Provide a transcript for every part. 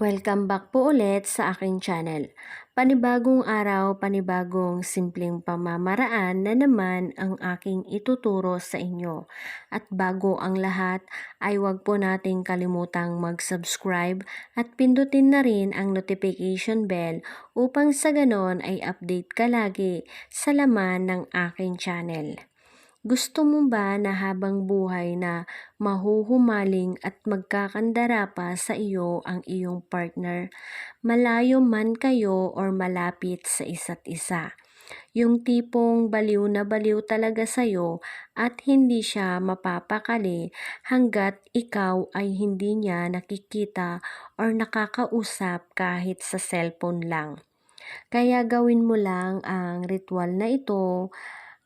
Welcome back po ulit sa aking channel. Panibagong araw, panibagong simpleng pamamaraan na naman ang aking ituturo sa inyo. At bago ang lahat ay huwag po nating kalimutang mag-subscribe at pindutin na rin ang notification bell upang sa ganon ay update ka lagi sa laman ng aking channel. Gusto mo ba na habang buhay na mahuhumaling at magkakandara pa sa iyo ang iyong partner, malayo man kayo or malapit sa isa't isa? Yung tipong baliw na baliw talaga sa'yo at hindi siya mapapakali hanggat ikaw ay hindi niya nakikita or nakakausap kahit sa cellphone lang. Kaya gawin mo lang ang ritual na ito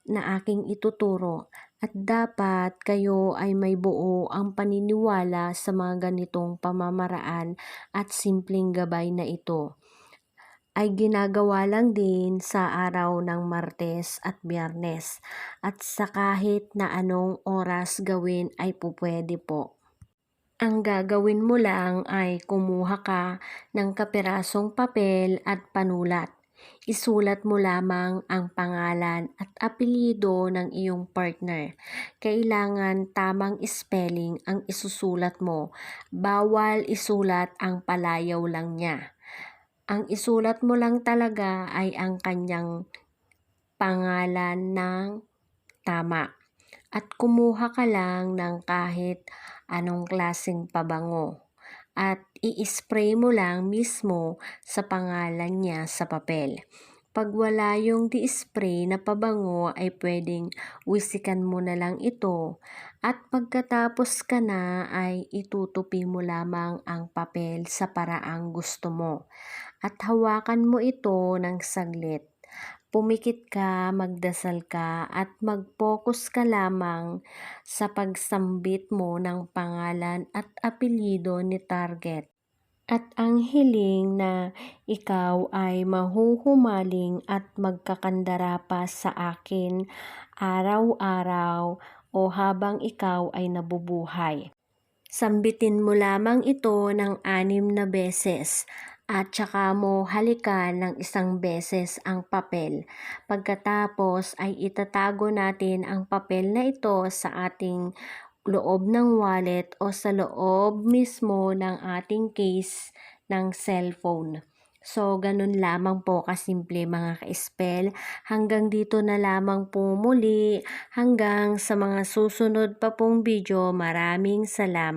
na aking ituturo at dapat kayo ay may buo ang paniniwala sa mga ganitong pamamaraan at simpleng gabay na ito ay ginagawa lang din sa araw ng Martes at Biyernes at sa kahit na anong oras gawin ay pupwede po. Ang gagawin mo lang ay kumuha ka ng kapirasong papel at panulat. Isulat mo lamang ang pangalan at apelyido ng iyong partner. Kailangan tamang spelling ang isusulat mo. Bawal isulat ang palayaw lang niya. Ang isulat mo lang talaga ay ang kanyang pangalan ng tama. At kumuha ka lang ng kahit anong klaseng pabango at i-spray mo lang mismo sa pangalan niya sa papel. Pag wala yung di-spray na pabango ay pwedeng wisikan mo na lang ito at pagkatapos ka na ay itutupi mo lamang ang papel sa paraang gusto mo at hawakan mo ito ng saglit. Pumikit ka, magdasal ka at mag-focus ka lamang sa pagsambit mo ng pangalan at apelyido ni target. At ang hiling na ikaw ay mahuhumaling at magkakandara pa sa akin araw-araw o habang ikaw ay nabubuhay. Sambitin mo lamang ito ng anim na beses at saka mo halikan ng isang beses ang papel. Pagkatapos ay itatago natin ang papel na ito sa ating loob ng wallet o sa loob mismo ng ating case ng cellphone. So, ganun lamang po kasimple mga ka-spell. Hanggang dito na lamang po muli. Hanggang sa mga susunod pa pong video. Maraming salamat.